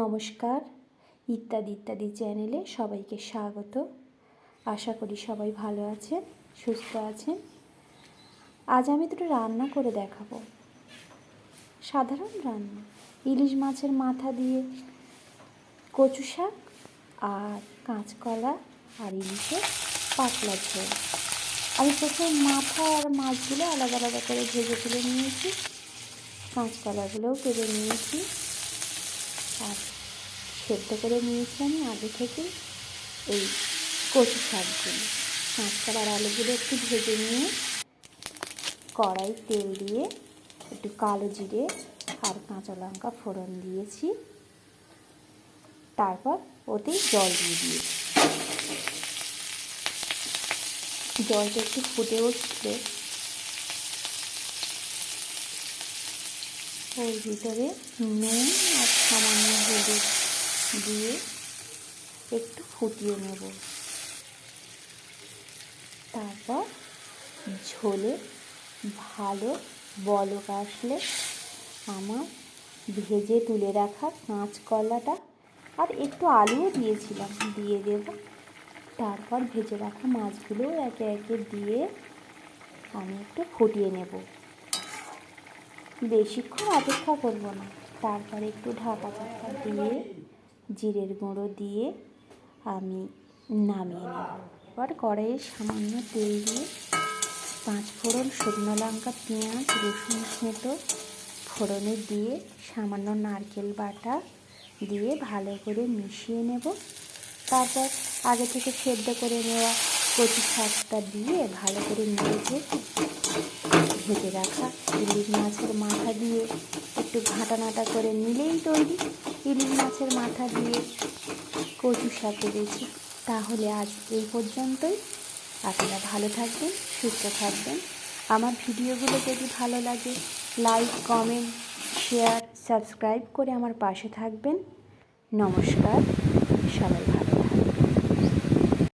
নমস্কার, ইত্যাদি ইত্যাদি চ্যানেলে সবাইকে স্বাগত। আশা করি সবাই ভালো আছেন, সুস্থ আছেন। আজ আমি দুটো রান্না করে দেখাবো। সাধারণ রান্না, ইলিশ মাছের মাথা দিয়ে কচু শাক আর কাঁচকলা আর ইলিশের পাতলা ঝোল। আমি প্রথমে মাথা আর মাছগুলো আলাদা আলাদা করে ভেজে তুলে নিয়েছি, কাঁচকলাগুলোও কেটে নিয়েছি। আর সেদ্ধ করে নিয়েছি আমি আগে থেকে এই কচু শাকগুলো। কাঁচকলা আর আলুগুলো একটু ভেজে নিয়ে কড়াই তেল দিয়ে একটু কালো জিরে আর কাঁচা লঙ্কা ফোড়ন দিয়েছি। তারপর ওতে জল দিয়ে দিয়েছি। জলটা একটু ফুটে উঠলে ওর ভিতরে নুন আর সামান্য হলুদ দিয়ে একটু ফুটিয়ে নেব। তারপর ঝোলে ভালো বলক আসলে আমার ভেজে তুলে রাখা কাঁচকলাটা আর একটু আলুও দিয়েছিলাম, দিয়ে দেব। তারপর ভেজে রাখা মাছগুলো একে একে দিয়ে আমি একটু ফুটিয়ে নেব। বেশিক্ষণ অপেক্ষা করব না। তারপরে একটু ঢাকা চাপা দিয়ে জিরের গুঁড়ো দিয়ে আমি নামিয়ে নেব। এবার কড়াইয়ে সামান্য তেল দিয়ে পাঁচ ফোড়ন শুকনো লঙ্কা, পেঁয়াজ, রসুন থেঁতো ফোড়নে দিয়ে সামান্য নারকেল বাটা দিয়ে ভালো করে মিশিয়ে নেব। তারপর আগে থেকে সেদ্ধ করে নেওয়া কচু শাকটা দিয়ে ভালো করে নেড়ে ভেজে রাখা ইলিশ মাছের মাথা দিয়ে একটু ঘাঁটা নাটা করে নিলেই তৈরি। ইলিশ মাছের মাথা দিয়ে কচু শাক করেছি তাহলে আজ এই পর্যন্তই। আপনারা ভালো থাকবেন, সুস্থ থাকবেন। আমার ভিডিওগুলো যদি ভালো লাগে, লাইক, কমেন্ট, শেয়ার, সাবস্ক্রাইব করে আমার পাশে থাকবেন। নমস্কার, সবাই ভালো